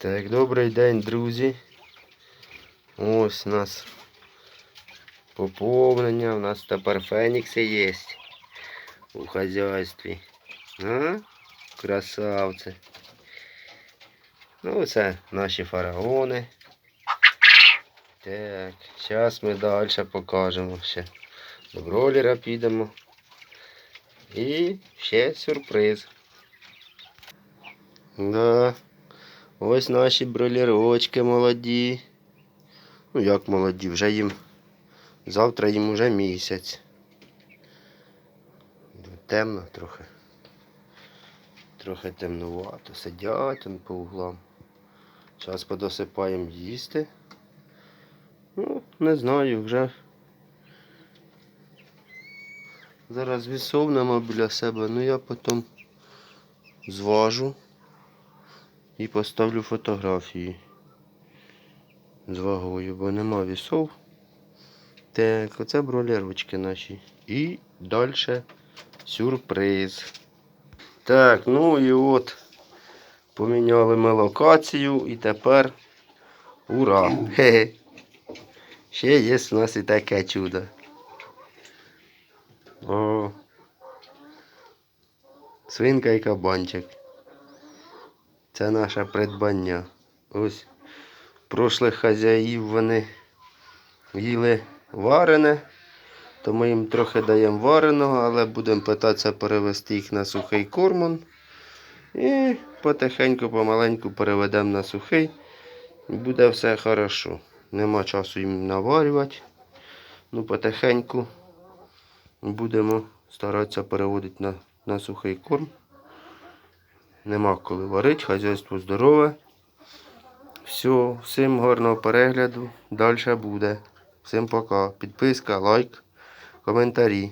Так, добрий день, друзі. Ось у нас поповнення. У нас тепер фенікси є у хазяйстві. А? Красавці. Ну, це наші фараони. Так, зараз ми далі покажемо ще. До бролера підемо. І ще сюрприз. Да. Ось наші бролерочки молоді. Ну як молоді, вже їм. Завтра їм уже місяць. Темно трохи. Трохи темнувато. Сидять он по углам. Зараз подосипаємо їсти. Ну, не знаю, вже. Зараз вісовнемо біля себе, ну я потім зважу і поставлю фотографії з вагою, бо нема вісов. Так, оце бролерочки наші. І далі сюрприз. Так, ну і от поміняли ми локацію і тепер ура! Хе-хе. Ще є у нас і таке чудо. О. Свинка і кабанчик. Це наше придбання. Ось прошлих хазяїв вони їли варене, то ми їм трохи даємо вареного, але будемо питатися перевести їх на сухий кормон. І потихеньку, помаленьку переведемо на сухий. Буде все хорошо. Нема часу їм наварювати. Ну, потихеньку будемо старатися переводити на, на сухий корм. Нема коли варити, хазяйство здорове. Все, всім гарного перегляду. Далі буде. Всім пока. Підписка, лайк, коментарі.